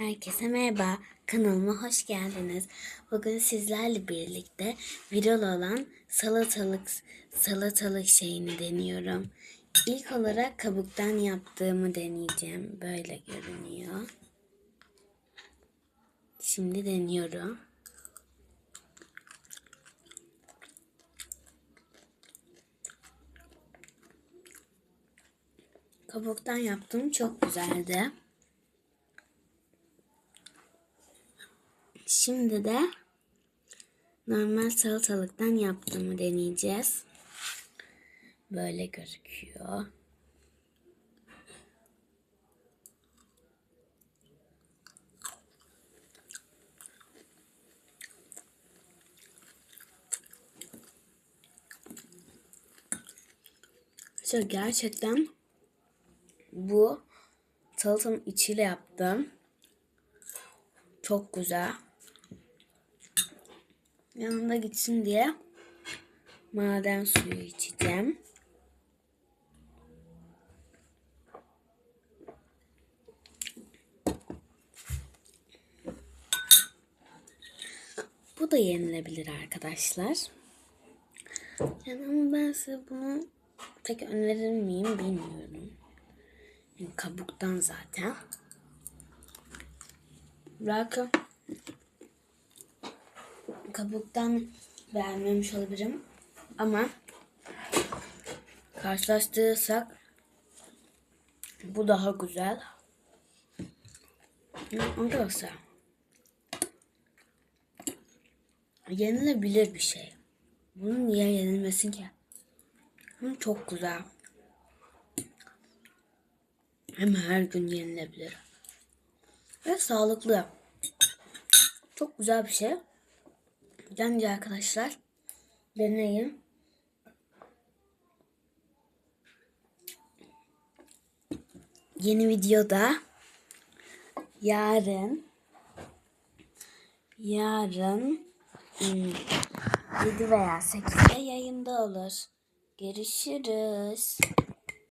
Herkese merhaba. Kanalıma hoş geldiniz. Bugün sizlerle birlikte viral olan salatalık salatalık şeyini deniyorum. İlk olarak kabuktan yaptığımı deneyeceğim. Böyle görünüyor. Şimdi deniyorum. Kabuktan yaptığım çok güzeldi. Şimdi de normal salatalıktan yaptığımı deneyeceğiz. Böyle gözüküyor. İşte gerçekten bu salatanın içiyle yaptım. Çok güzel. Yanında gitsin diye maden suyu içeceğim. Bu da yenilebilir arkadaşlar. Yani ama ben size bunu pek önerir miyim bilmiyorum. Yani kabuktan zaten. Belki kabuktan beğenmemiş olabilirim. Ama karşılaştırırsak bu daha güzel. Arkadaşlar yenilebilir bir şey. Bunun niye yenilmesin ki? Çok güzel. Hem her gün yenilebilir. Ve sağlıklı. Çok güzel bir şey. Bence arkadaşlar deneyin. Yeni videoda yarın yarın hmm, 7 veya 8'de yayında olur. Görüşürüz.